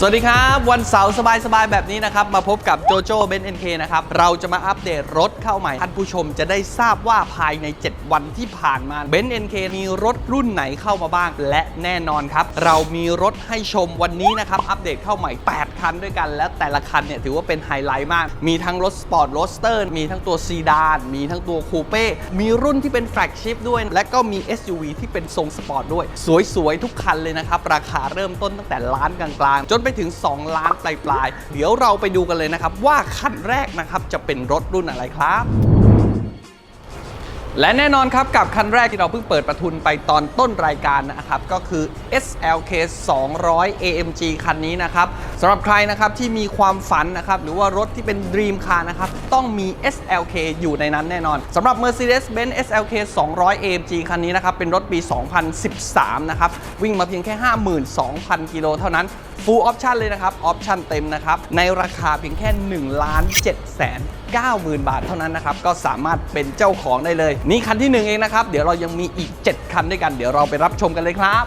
สวัสดีครับ วันเสาร์สบายๆ แบบนี้นะครับ มาพบกับโจโจ้เบนเอ็นเคนะครับ เราจะมาอัปเดตรถเข้าใหม่ ท่านผู้ชมจะได้ทราบว่าภายใน 7 วันที่ผ่านมาเบนเอ็นเคมีรถรุ่นไหนเข้ามาบ้าง และแน่นอนครับ เรามีรถให้ชมวันนี้นะครับ อัปเดตเข้าใหม่ 8 คันด้วยกัน และแต่ละคันเนี่ยถือว่าเป็นไฮไลท์มาก มีทั้งรถสปอร์ตโรสเตอร์มีทั้งตัวซีดานมีทั้งตัวคูเป้มีรุ่นที่เป็นแฟลกชิพด้วย และก็มี SUV ที่เป็นทรงสปอร์ตด้วย สวยๆทุกคันเลยนะครับราคาเริ่มต้นตั้งแต่ล้านกลางๆจนไปถึง 2 ล้านปลายๆเดี๋ยวเราไปดูกันเลยนะครับว่าคันแรกนะครับจะเป็นรถรุ่นอะไรครับ และแน่นอนครับกับคันแรกที่เราเพิ่งเปิดประทุนไปตอนต้นรายการนะครับก็คือ SLK 200 AMG คันนี้นะครับสำหรับใครนะครับที่มีความฝันนะครับหรือว่ารถที่เป็น Dream Car นะครับต้องมี SLK อยู่ในนั้นแน่นอนสำหรับ Mercedes-Benz SLK 200 AMG คันนี้นะครับเป็นรถปี 2013 นะครับวิ่งมาเพียงแค่ 52,000 กิโลเท่านั้น Full Option เลยนะครับออปชั่นเต็มนะครับในราคาเพียงแค่ 1 ล้าน7แสน 90,000 บาทเท่านั้นนะครับ ก็สามารถเป็นเจ้าของได้เลย นี่คันที่ 1 เองนะครับ เดี๋ยวเรายังมีอีก 7 คันด้วยกัน เดี๋ยวเราไปรับชมกันเลยครับ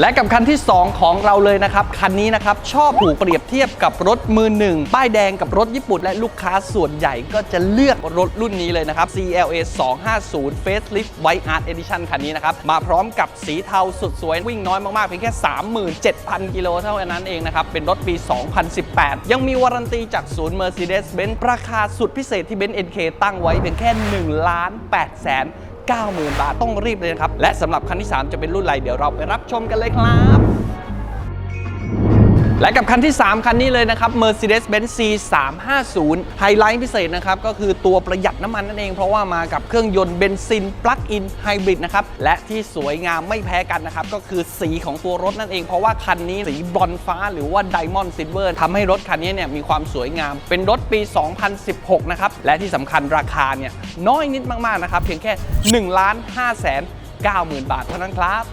และกับคันที่ 2 ของเราเลยนะครับ คันนี้นะครับ ชอบถูกเปรียบเทียบกับรถมือหนึ่งป้ายแดงกับรถญี่ปุ่น และลูกค้าส่วนใหญ่ก็จะเลือกรถรุ่นนี้เลยนะครับ CLA 250 Facelift White Art Edition คันนี้นะครับ มาพร้อมกับสีเทาสุดสวยวิ่งน้อยมาก ๆ เพียงแค่ 37,000 กิโลเท่านั้นเองนะครับ เป็นรถปี 2018 ยังมีวารันตีจากศูนย์ Mercedes-Benz ราคาสุดพิเศษที่ Benz NK ตั้งไว้เพียงแค่1ล้าน8แสน 90,000 บาทต้องรีบเลยนะครับ และสำหรับคันที่ 3 จะเป็นรุ่นอะไรเดี๋ยวเราไปรับชมกันเลยครับ และกับคันที่ 3 คันนี้เลยนะครับ Mercedes-Benz C350 ไฮไลท์พิเศษนะครับ ก็คือตัวประหยัดน้ำมันนั่นเอง เพราะว่ามากับเครื่องยนต์เบนซินปลั๊กอินไฮบริดนะครับ และที่สวยงามไม่แพ้กันนะครับ ก็คือสีของตัวรถนั่นเอง เพราะว่าคันนี้สีบรอนฟ้าหรือว่าไดมอนด์ซิลเวอร์ทำให้รถคันนี้เนี่ยมีความสวยงาม เป็นรถปี 2016 นะครับ และที่สำคัญราคาเนี่ยน้อยนิดมากๆนะครับเพียงแค่1ล้าน5แสน90,000 บาทเท่านั้นครับ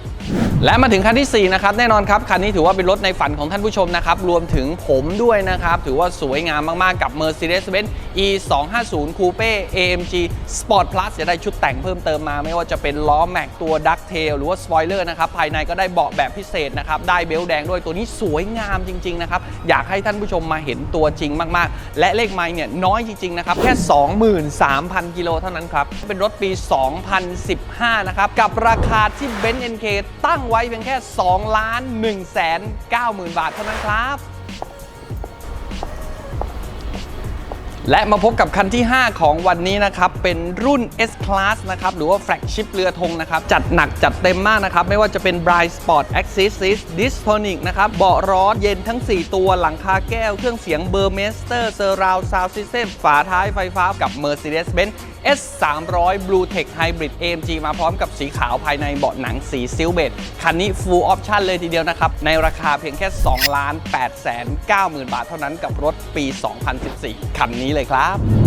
และมาถึงคันที่ 4 นะครับ แน่นอนครับ คันนี้ถือว่าเป็นรถในฝันของท่านผู้ชมนะครับ รวมถึงผมด้วยนะครับ ถือว่าสวยงามมาก ๆ กับ Mercedes-Benz E 2 5 0 Coupe AMG Sport Plus จะได้ชุดแต่งเพิ่มเติมมา ไม่ว่าจะเป็นล้อแม็กตัวดักเทลหรือว่าสปอยเลอร์นะครับ ภายในก็ได้เบาะแบบพิเศษนะครับ ได้เบลต์แดงด้วยตัวนี้สวยงามจริง ๆ นะครับ อยากให้ท่านผู้ชมมาเห็นตัวจริงมาก ๆ และเลขไมล์เนี่ยน้อยจริง ๆ นะครับ แค่ 23,000 กิโลเท่านั้นครับ เป็นรถปี 2015 นะครับ กับราคาที่ Benz NK ตั้งไว้เพียงแค่ 2 ล้าน1แสน90,000บาทเท่านั้นครับ และมาพบกับคันที่ 5 ของวันนี้นะครับ เป็นรุ่น S Class นะครับ หรือว่าแฟลกชิพเรือธงนะครับ จัดหนักจัดเต็มมากนะครับ ไม่ว่าจะเป็น Bright Sport Axis Distonic นะครับ เบาะร้อนเย็นทั้ง 4 ตัวหลังคาแก้วเครื่องเสียง Burmester Surround Sound System ฝาท้ายไฟฟ้ากับ Mercedes-Benz S 3 0 0 Blue Tech Hybrid AMG มาพร้อมกับสีขาวภายในเบาะหนังสีซิลเบตคันนี้ Full Option เลยทีเดียวนะครับ ในราคาเพียงแค่2ล้าน8แสน90,000 บาทเท่านั้นกับรถปี 2014 คันนี้เลยครับ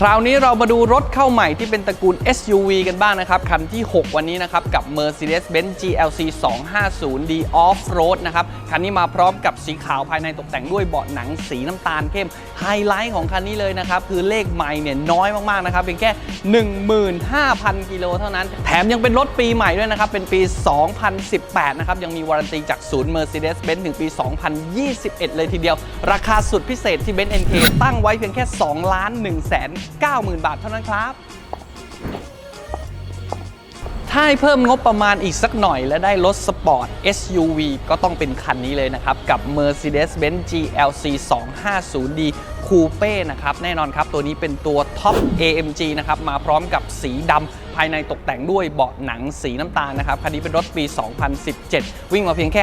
คราวนี้เรามาดูรถเข้าใหม่ที่เป็นตระกูล SUV กันบ้างนะครับ คันที่ 6 วันนี้นะครับ กับ Mercedes-Benz GLC 250D Off-Road นะครับ คันนี้มาพร้อมกับสีขาวภายในตกแต่งด้วยเบาะหนังสีน้ำตาลเข้ม ไฮไลท์ของคันนี้เลยนะครับ คือเลขไมล์เนี่ยน้อยมาก ๆ นะครับเพียงแค่ 15,000 กิโลเท่านั้น แถมยังเป็นรถปีใหม่ด้วยนะครับ เป็นปี 2018 นะครับ ยังมีวารันตีจากศูนย์ Mercedes-Benz ถึงปี 2021 เลยทีเดียว ราคาสุดพิเศษที่ Benz NK ตั้งไว้เพียงแค่ 2 ล้าน1แสน90,000 บาทเท่านั้นครับ ถ้าให้เพิ่มงบประมาณอีกสักหน่อย และได้รถสปอร์ต SUV ก็ต้องเป็นคันนี้เลยนะครับ กับ Mercedes-Benz GLC 250D Coupe นะครับ แน่นอนครับ ตัวนี้เป็นตัวท็อป AMG นะครับ มาพร้อมกับสีดำภายในตกแต่งด้วยเบาะหนังสีน้ำตาลนะครับ คันนี้เป็นรถปี 2017 วิ่งมาเพียงแค่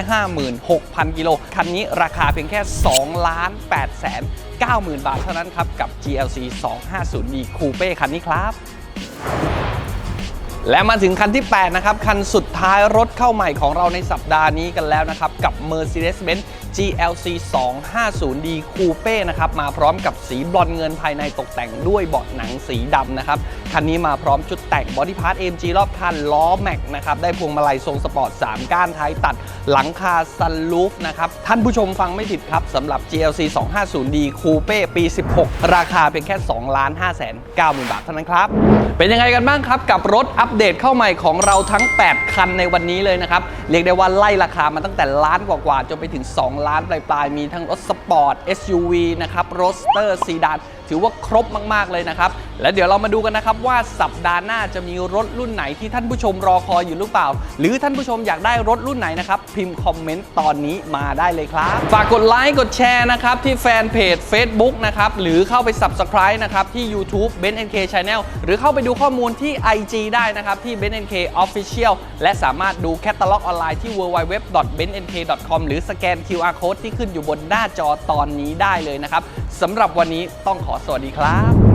56,000 กิโล คันนี้ราคาเพียงแค่ 2 ล้าน8แสน90,000 บาทเท่านั้นครับ กับ GLC 250D Coupe คันนี้ครับ และมาถึงคันที่ 8 นะครับ คันสุดท้ายรถเข้าใหม่ของเราในสัปดาห์นี้กันแล้วนะครับ กับ Mercedes-Benz GLC 250D Coupe นะครับมาพร้อมกับสีบรอนเงินภายในตกแต่งด้วยเบาะหนังสีดำนะครับ คันนี้มาพร้อมชุดแต่งบอดี้พาร์ท AMG รอบคันล้อแม็กนะครับ ได้พวงมาลัยทรงสปอร์ต 3 ก้านท้ายตัดหลังคาซันลูฟนะครับ ท่านผู้ชมฟังไม่ผิดครับสำหรับ GLC 250D Coupe ปี 16 ราคาเพียงแค่ 2 5 9 0 0 0 บาทเท่านั้นครับ เป็นยังไงกันบ้างครับ กับรถอัปเดตเข้าใหม่ของเราทั้ง 8 คันในวันนี้เลยนะครับเรียกได้ว่าไล่ราคามาตั้งแต่ล้านกว่าๆจนไปถึง 2ล้านปลายๆ มีทั้งรถสปอร์ต SUV นะครับรถสเตอร์ซีดาน ถือว่าครบมาก ๆ เลยนะครับ และเดี๋ยวเรามาดูกันนะครับว่าสัปดาห์หน้าจะมีรถรุ่นไหนที่ท่านผู้ชมรอคอยอยู่หรือเปล่า หรือท่านผู้ชมอยากได้รถรุ่นไหนนะครับ พิมพ์คอมเมนต์ตอนนี้มาได้เลยครับ ฝากกดไลค์กดแชร์นะครับ ที่แฟนเพจ Facebook นะครับ หรือเข้าไป Subscribe นะครับ ที่ YouTube Ben NK Channel หรือเข้าไปดูข้อมูลที่ IG ได้นะครับ ที่ Ben NK Official และสามารถดูแคตตาล็อกออนไลน์ที่ www.benk.com หรือสแกน QR Code ที่ขึ้นอยู่บนหน้าจอตอนนี้ได้เลยนะครับสำหรับวันนี้ต้องขอสวัสดีครับ